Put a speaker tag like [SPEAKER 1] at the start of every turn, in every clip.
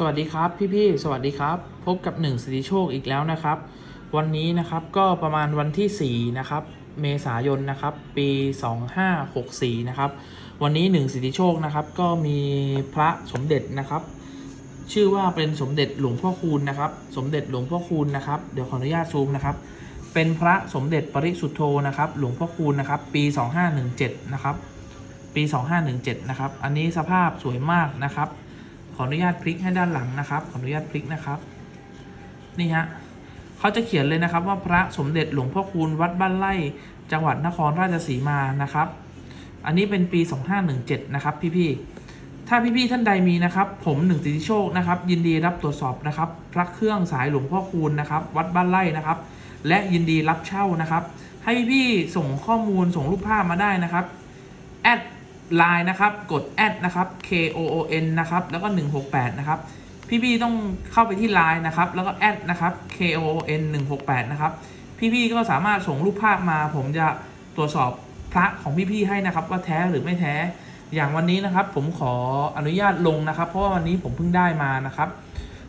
[SPEAKER 1] สวัสดีครับพี่ๆสวัสดีครับ พบกับหนึ่งสิทธิโชคอีกแล้วนะครับ วันนี้นะครับก็ประมาณวันที่4นะครับเมษายนนะครับปี 2564นะครับวันนี้หนึ่งสิทธิโชคนะครับก็มีพระสมเด็จนะครับ ชื่อว่าเป็นสมเด็จหลวงพ่อคูณนะครับ สมเด็จหลวงพ่อคูณนะครับเดี๋ยวขออนุญาตซูมนะครับ เป็นพระสมเด็จปริสุทธโธนะครับหลวงพ่อคูณนะครับปี 2517นะครับปี 2517นะครับอันนี้สภาพสวยมากนะครับ ออนุญาตพลิกให้ด้านหลังนะครับ ขออนุญาตพลิกนะครับ นี่ฮะเขาจะเขียนเลยนะครับ ว่าพระสมเด็จหลวงพ่อคูณวัดบ้านไร่ จังหวัดนครราชสีมานะครับ อันนี้เป็นปี 2517 นะครับ พี่ๆถ้าพี่ๆท่านใดมีนะครับ ผมหนึ่งสิทธิโชคนะครับ ยินดีรับตรวจสอบนะครับ พระเครื่องสายหลวงพ่อคูณนะครับ วัดบ้านไร่นะครับ และยินดีรับเช่านะครับ ให้พี่ๆส่งข้อมูลส่งรูปภาพมาได้นะครับแอด ไลน์นะครับ กดแอดนะครับ K O O N นะครับ แล้วก็ 168 นะครับ พี่ๆต้องเข้าไปที่ไลน์นะครับ แล้วก็แอดนะครับ K O O N 168 นะครับ พี่ๆก็สามารถส่งรูปภาพมา ผมจะตรวจสอบพระของพี่ๆให้นะครับ ว่าแท้หรือไม่แท้ อย่างวันนี้นะครับ ผมขออนุญาตลงนะครับ เพราะว่าวันนี้ผมเพิ่งได้มานะครับ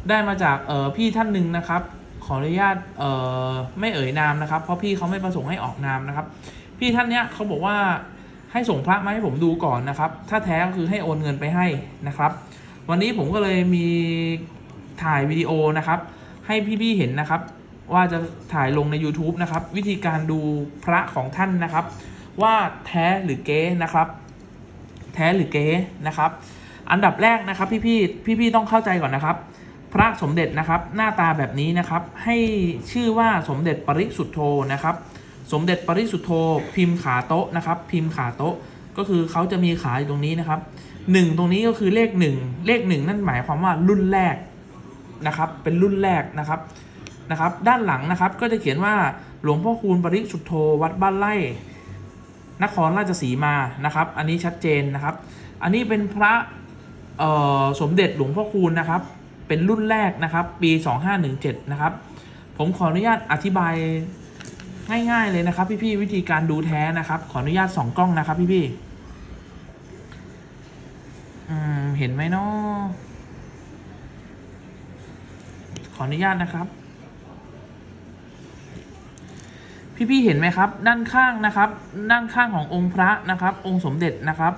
[SPEAKER 1] ได้มาจากเออพี่ท่านหนึ่งนะครับ ขออนุญาตเออไม่เอ่ยนามนะครับ เพราะพี่เขาไม่ประสงค์ให้ออกนามนะครับ พี่ท่านเนี้ยเขาบอกว่า ให้ส่งพระมาให้ผมดูก่อนนะครับ ถ้าแท้ก็คือให้โอนเงินไปให้นะครับ วันนี้ผมก็เลยมีถ่ายวิดีโอนะครับ ให้พี่ๆเห็นนะครับ ว่าจะถ่ายลงใน YouTube นะครับ วิธีการดูพระของท่านนะครับ ว่าแท้หรือเก๊นะครับ แท้หรือเก๊นะครับ อันดับแรกนะครับ พี่ๆพี่ๆต้องเข้าใจก่อนนะครับ พระสมเด็จนะครับ หน้าตาแบบนี้นะครับ ให้ชื่อว่าสมเด็จปริสุทธโธนะครับ สมเด็จปริสุทธโธพิมพ์ขาโต๊ะนะครับ พิมพ์ขาโต๊ะก็คือเขาจะมีขาอยู่ตรงนี้นะครับหนึ่งตรงนี้ก็คือเลขหนึ่งเลขหนึ่งนั่นหมายความว่ารุ่นแรกนะครับเป็นรุ่นแรกนะครับนะครับ ด้านหลังนะครับก็จะเขียนว่าหลวงพ่อคูณปริสุทธโธวัดบ้านไร่นครราชสีมานะครับ อันนี้ชัดเจนนะครับ อันนี้เป็นพระสมเด็จหลวงพ่อคูณนะครับ เป็นรุ่นแรกนะครับ ปี 2517 นะครับ ผมขออนุญาตอธิบาย ง่ายๆเลยนะครับ พี่ๆวิธีการดูแท้นะครับ ขออนุญาตสองกล้องนะครับ พี่ๆอืมเห็นไหมเนาะขออนุญาตนะครับ พี่ๆเห็นไหมครับ ด้านข้างนะครับ ด้านข้างขององค์พระนะครับ องค์สมเด็จนะครับ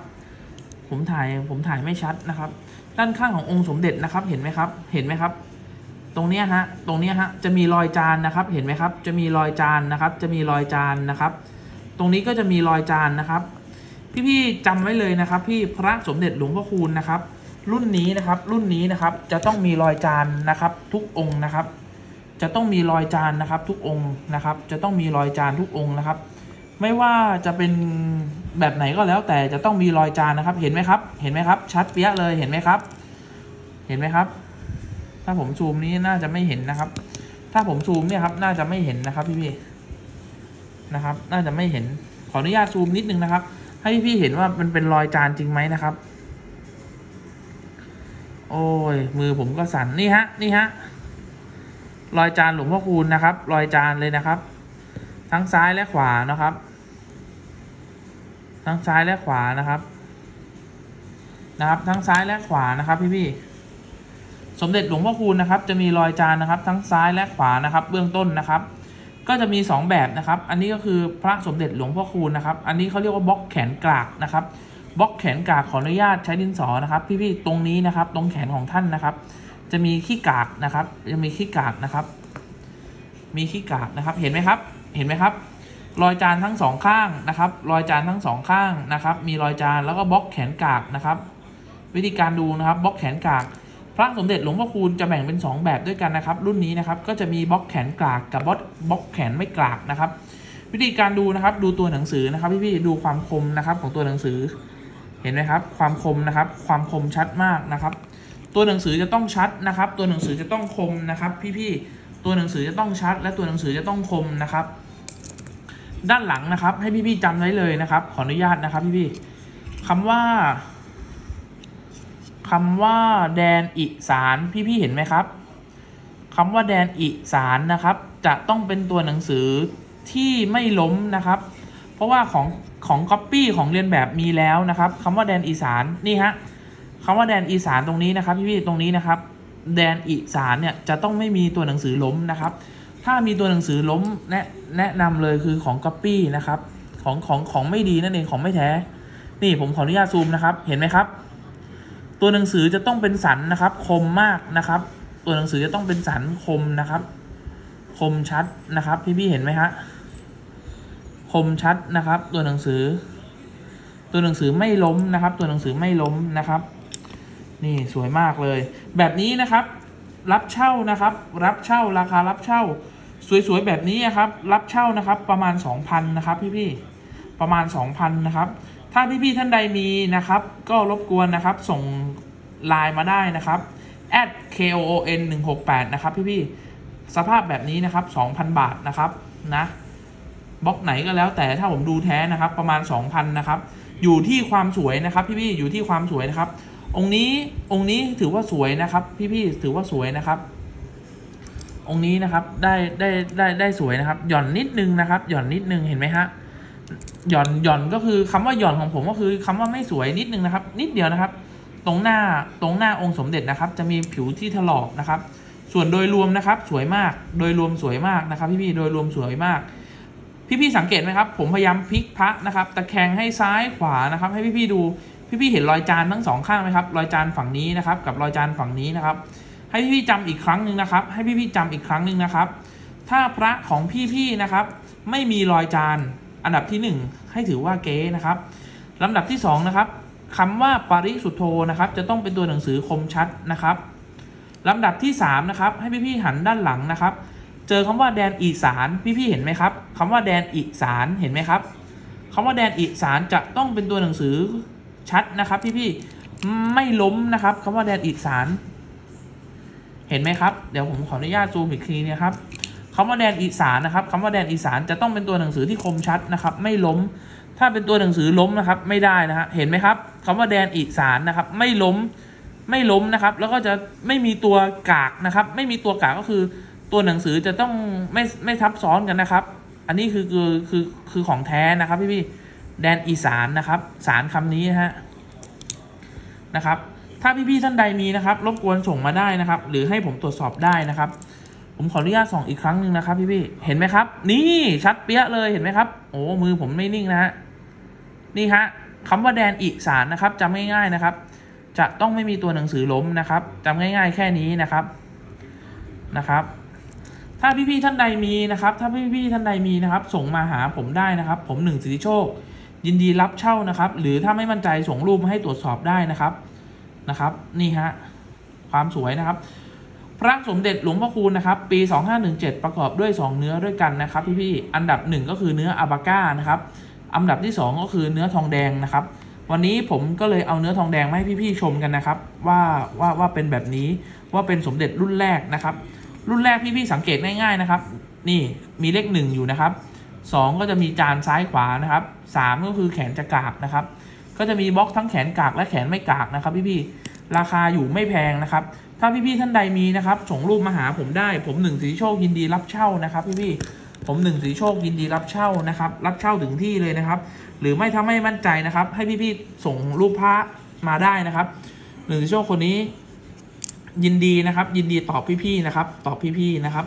[SPEAKER 1] ผมถ่ายผมถ่ายไม่ชัดนะครับ ด้านข้างขององค์สมเด็จนะครับ เห็นไหมครับ เห็นไหมครับ ตรงเนี้ยฮะตรงเนี้ยฮะจะมีรอยจานนะครับเห็นไหมครับจะมีรอยจานนะครับ จะมีรอยจานนะครับ ตรงนี้ก็จะมีรอยจานนะครับพี่ๆจำไว้เลยนะครับ พี่พระสมเด็จหลวงพ่อคูณนะครับ รุ่นนี้นะครับรุ่นนี้นะครับจะต้องมีรอยจานนะครับ ทุกองค์นะครับ จะต้องมีรอยจานนะครับ ทุกองค์นะครับ จะต้องมีรอยจานทุกองค์นะครับ ไม่ว่าจะเป็นแบบไหนก็แล้วแต่จะต้องมีรอยจานนะครับ เห็นไหมครับ เห็นไหมครับ ชัดเปี้ยเลยเห็นไหมครับ เห็นไหมครับ ถ้าผมซูมนี้น่าจะไม่เห็นนะครับ ถ้าผมซูมเนี่ยครับ น่าจะไม่เห็นนะครับพี่ๆนะครับ น่าจะไม่เห็น ขออนุญาตซูมนิดนึงนะครับ ให้พี่เห็นว่ามันเป็นรอยจานจริงไหมนะครับ โอ้ย มือผมก็สั่นนี่ฮะ นี่ฮะ รอยจานหลวงพ่อคูณนะครับ รอยจานเลยนะครับ ทั้งซ้ายและขวานะครับ ทั้งซ้ายและขวานะครับ นะครับ ทั้งซ้ายและขวานะครับ พี่ๆ สมเด็จหลวงพ่อคูณนะครับ จะมีรอยจานนะครับ ทั้งซ้ายและขวานะครับ เบื้องต้นนะครับ ก็จะมี 2 แบบนะครับ อันนี้ก็คือพระสมเด็จหลวงพ่อคูณนะครับ อันนี้เขาเรียกว่าบล็อกแขนกรากนะครับบล็อกแขนกากขออนุญาตใช้ดินสอนะครับพี่ๆตรงนี้นะครับ ตรงแขนของท่านนะครับ จะมีขี้กากนะครับ จะมีขี้กากนะครับ มีขี้กากนะครับ เห็นไหมครับ เห็นไหมครับ รอยจานทั้งสองข้างนะครับ รอยจานทั้งสองข้างนะครับ มีรอยจานแล้วก็บล็อกแขนกากนะครับ วิธีการดูนะครับบล็อกแขนกาก พระสมเด็จหลวงพ่อคูณจะแบ่งเป็น 2 แบบด้วยกันนะครับ รุ่นนี้นะครับก็จะมีบล็อกแขนกากกับบล็อกบล็อกแขนไม่กากนะครับ วิธีการดูนะครับดูตัวหนังสือนะครับพี่ๆดูความคมนะครับของตัวหนังสือ เห็นไหมครับ ความคมนะครับ ความคมชัดมากนะครับ ตัวหนังสือจะต้องชัดนะครับ ตัวหนังสือจะต้องคมนะครับ พี่ๆตัวหนังสือจะต้องชัด และตัวหนังสือจะต้องคมนะครับ ด้านหลังนะครับ ให้พี่ๆจำไว้เลยนะครับ ขออนุญาตนะครับพี่ๆคำว่า คำว่าแดนอีสานพี่ๆเห็นไหมครับคำว่าแดนอีสานนะครับ จะต้องเป็นตัวหนังสือที่ไม่ล้มนะครับ เพราะว่าของของก๊อปปี้ของเรียนแบบมีแล้วนะครับคำว่าแดนอีสานนี่ฮะคำว่าแดนอีสานตรงนี้นะครับพี่ๆตรงนี้นะครับ แดนอีสานเนี่ยจะต้องไม่มีตัวหนังสือล้มนะครับ ถ้ามีตัวหนังสือล้มแนะแนะนำเลยคือของก๊อปปี้นะครับของของของไม่ดีนั่นเองของไม่แท้ นี่ผมขออนุญาตซูมนะครับเห็นไหมครับ ตัวหนังสือจะต้องเป็นสันนะครับ คมมากนะครับ ตัวหนังสือจะต้องเป็นสันคมนะครับ คมชัดนะครับ พี่ๆเห็นไหมฮะคมชัดนะครับ ตัวหนังสือ ตัวหนังสือไม่ล้มนะครับ ตัวหนังสือไม่ล้มนะครับ นี่สวยมากเลย แบบนี้นะครับ รับเช่านะครับ รับเช่าราคารับเช่า สวยๆแบบนี้ครับ รับเช่านะครับ ประมาณ 2,000นะครับ พี่ๆประมาณ 2,000นะครับ ถ้าพี่ๆท่านใดมีนะครับ ก็รบกวนนะครับ ส่งไลน์มาได้นะครับ at koon 168นะครับพี่ๆสภาพแบบนี้นะครับ 2,000 บาทนะครับนะบล็อกไหนก็แล้วแต่ถ้าผมดูแท้นะครับประมาณ 2,000นะครับอยู่ที่ความสวยนะครับ พี่ๆอยู่ที่ความสวยนะครับ องค์นี้องค์นี้ถือว่าสวยนะครับ พี่ๆถือว่าสวยนะครับ องค์นี้นะครับได้ได้ได้ได้สวยนะครับ หย่อนนิดนึงนะครับ หย่อนนิดนึงเห็นไหมฮะ หย่อนหย่อนก็คือคำว่าหย่อนของผมก็คือคำว่าไม่สวยนิดนึงนะครับ นิดเดียวนะครับ ตรงหน้าตรงหน้าองค์สมเด็จนะครับ จะมีผิวที่ถลอกนะครับ ส่วนโดยรวมนะครับ สวยมากโดยรวมสวยมากนะครับ พี่ๆโดยรวมสวยมาก พี่ๆสังเกตไหมครับ ผมพยายามพลิกพระนะครับ ตะแคงให้ซ้ายขวานะครับ ให้พี่ๆดูพี่ๆเห็นรอยจานทั้งสองข้างไหมครับรอยจานฝั่งนี้นะครับ กับรอยจานฝั่งนี้นะครับ ให้พี่ๆจำอีกครั้งหนึ่งนะครับ ให้พี่ๆจำอีกครั้งหนึ่งนะครับ ถ้าพระของพี่ๆนะครับ ไม่มีรอยจาน อันดับที่หนึ่งให้ถือว่าเก๊นะครับลำดับที่สองนะครับคำว่าปริสุทธโธนะครับ จะต้องเป็นตัวหนังสือคมชัดนะครับลำดับที่สามนะครับให้พี่ๆหันด้านหลังนะครับ เจอคำว่าแดนอีสานพี่ๆเห็นไหมครับคำว่าแดนอีสานเห็นไหมครับคำว่าแดนอีสานจะต้องเป็นตัวหนังสือชัดนะครับพี่ๆไม่ล้มนะครับคำว่าแดนอีสาน เห็นไหมครับ เดี๋ยวผมขออนุญาตซูมอีกทีนะครับ คำว่าแดนอีสานนะครับคำว่าแดนอีสานจะต้องเป็นตัวหนังสือที่คมชัดนะครับ ไม่ล้ม ถ้าเป็นตัวหนังสือล้มนะครับ ไม่ได้นะฮะเห็นไหมครับคำว่าแดนอีสานนะครับ ไม่ล้ม ไม่ล้มนะครับ แล้วก็จะไม่มีตัวกากนะครับ ไม่มีตัวกากก็คือ ตัวหนังสือจะต้องไม่ไม่ทับซ้อนกันนะครับ อันนี้คือคือคือคือของแท้นะครับพี่พี่แดนอีสานนะครับ สารคำนี้นะฮะนะครับ ถ้าพี่ๆท่านใดมีนะครับ รบกวนส่งมาได้นะครับ หรือให้ผมตรวจสอบได้นะครับ ผมขออนุญาตส่องอีกครั้งหนึ่งนะครับ พี่ๆเห็นไหมครับ นี่ชัดเปี้ยเลยเห็นไหมครับ โอ้มือผมไม่นิ่งนะฮะนี่ฮะคำว่าแดนอีสานนะครับจำง่ายๆนะครับ จะต้องไม่มีตัวหนังสือล้มนะครับจำง่าย ๆ แค่นี้นะครับนะครับ ถ้าพี่ๆท่านใดมีนะครับ ถ้าพี่ๆท่านใดมีนะครับ ส่งมาหาผมได้นะครับ ผมหนึ่งสิทธิโชค ยินดีรับเช่านะครับ หรือถ้าไม่มั่นใจส่งรูปมาให้ตรวจสอบได้นะครับนะครับ นี่ฮะความสวยนะครับ พระสมเด็จหลวงพ่อคูณนะครับปี 2517 ประกอบด้วย 2 เนื้อด้วยกันนะครับพี่ๆอันดับ 1 ก็คือเนื้ออาบาก้านะครับอันดับที่ 2 ก็คือเนื้อทองแดงนะครับ วันนี้ผมก็เลยเอาเนื้อทองแดงมาให้พี่ๆชมกันนะครับ ว่าว่าว่าเป็นแบบนี้ว่าเป็นสมเด็จรุ่นแรกนะครับ รุ่นแรกพี่ๆสังเกตง่ายๆนะครับ นี่มีเลขหนึ่งอยู่นะครับสองก็จะมีจานซ้ายขวานะครับสามก็คือแขนจะกากนะครับ ก็จะมีบล็อกทั้งแขนกากและแขนไม่กากนะครับ พี่ๆราคาอยู่ไม่แพงนะครับ ถ้าพี่ๆท่านใดมีนะครับ ส่งรูปมาหาผมได้ ผมหนึ่งสีโชคยินดีรับเช่านะครับพี่ๆผมหนึ่งสีโชคยินดีรับเช่านะครับ รับเช่าถึงที่เลยนะครับ หรือไม่ถ้าไม่มั่นใจนะครับ ให้พี่ๆส่งรูปพระมาได้นะครับหนึ่งสีโชคคนนี้ ยินดีนะครับ ยินดีตอบพี่ๆนะครับ ตอบพี่ๆนะครับ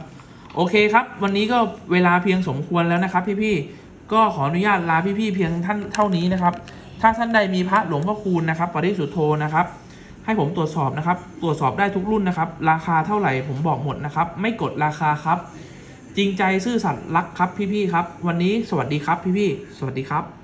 [SPEAKER 1] โอเคครับ วันนี้ก็เวลาเพียงสมควรแล้วนะครับ พี่ๆก็ขออนุญาตลาพี่ๆเพียงท่านเท่านี้นะครับ ถ้าท่านใดมีพระหลวงพ่อคูณนะครับปริสุทโธนะครับ ให้ผมตรวจสอบนะครับ ตรวจสอบได้ทุกรุ่นนะครับ ราคาเท่าไหร่ผมบอกหมดนะครับ ไม่กดราคาครับ จริงใจซื่อสัตย์รักครับพี่ๆครับ วันนี้สวัสดีครับพี่ๆสวัสดีครับ